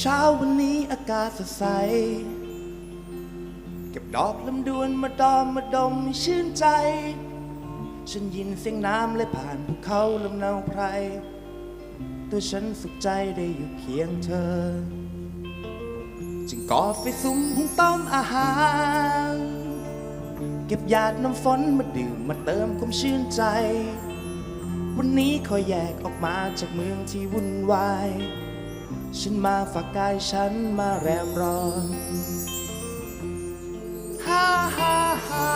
เช้าวันนี้อากาศสดใส เก็บดอกลำดวนมาดอมมาดมให้ชื่นใจ ฉันยินเสียงน้ำเลผ่านภูเขาลำเนาไพร ตัวฉันสุขใจได้อยู่เคียงเธอ จึงก่อไฟสุมหุงต้มอาหาร เก็บหยาดน้ำฝนมาดื่มมาเติมความชื่นใจ วันนี้ขอแยกออกมาจากเมืองที่วุ่นวาย ฉันมาฝากกายฉันมาแรมรอนฮ่าฮ่าฮ่า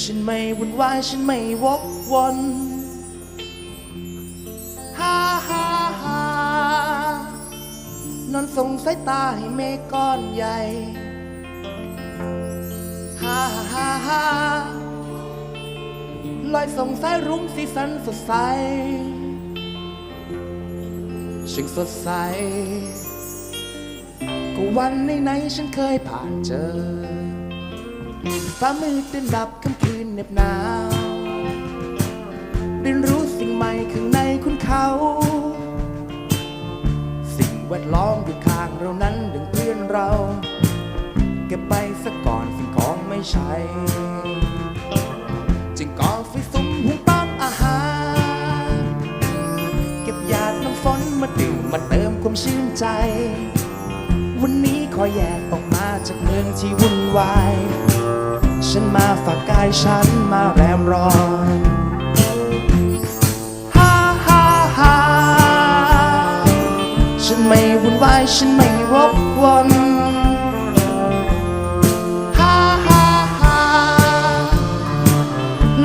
ฉันไม่วุ่นวายฉันไม่วกวนฮ่าฮ่าฮ่านอนส่งสายตาให้เมฆก้อนใหญ่ฮ่าฮ่าฮ่าลอยส่งสายรุ้งสีสันสดใส ช่างสดใส ก็วันไหนๆฉันเคยผ่านเจอฟ้ามืดตื่นดับค่ำคืนเหน็บหนาวเรียนรู้สิ่งใหม่ข้างในคุณเขา สิ่งแวดล้อมอยู่ข้างเรานั้นดึงเพื่อนเรา เก็บไปซะก่อนสิ่งของไม่ใช่ ชื่นใจ วันนี้ขอแยกออกมาจากเมืองที่วุ่นวาย ฉันมาฝากกายฉันมาแรมรอนฮ่าฮ่าฮ่าฉันไม่วุ่นวาย ฉันไม่วกวนฮ่าฮ่าฮ่า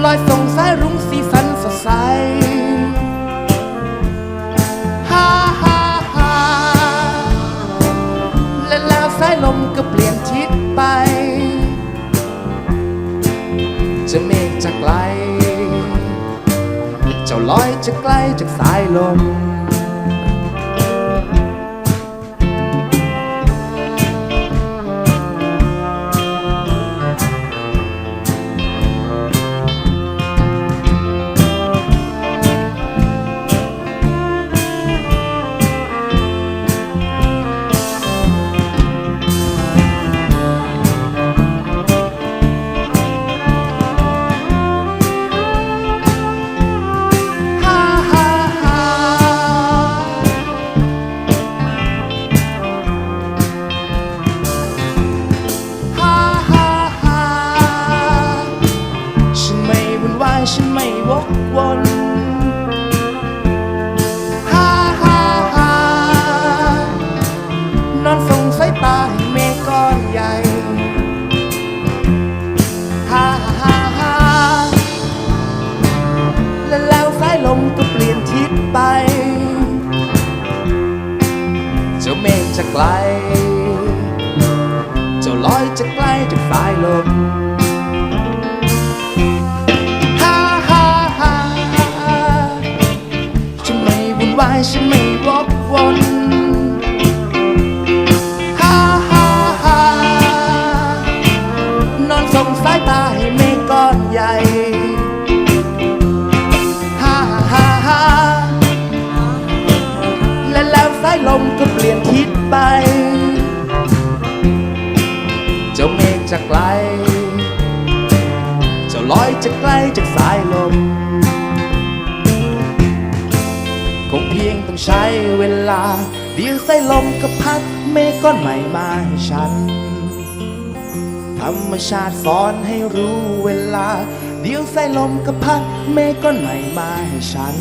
ลอยสงสายรุ้ง เจ้าลอยจะไกลจากสายลม ฉันไม่วกวนฮ่าฮ่าฮ่านอนส่งสายตาให้เมฆก้อนใหญ่ฮ่าฮ่าฮ่าและแล้วสายลมก็เปลี่ยนทิศไป เจ้าเมฆจะไกล เจ้าลอยจะไกลจากสายลม วายฉันไม่วกวนฮ่าฮ่าฮ่านอนส่งสายตาให้เมฆก้อนใหญ่ฮ่าฮ่าฮ่าและแล้วสายลมก็เปลี่ยนทิศไป เจ้าเมฆจะไกลเจ้าลอยจะไกลจากสายลม ต้องใช้เวลา เดี๋ยวสายลมก็พัดเมฆก้อนใหม่มาให้ฉัน ธรรมชาติสอนให้รู้เวลา เดี๋ยวสายลมก็พัดเมฆก้อนใหม่มาให้ฉัน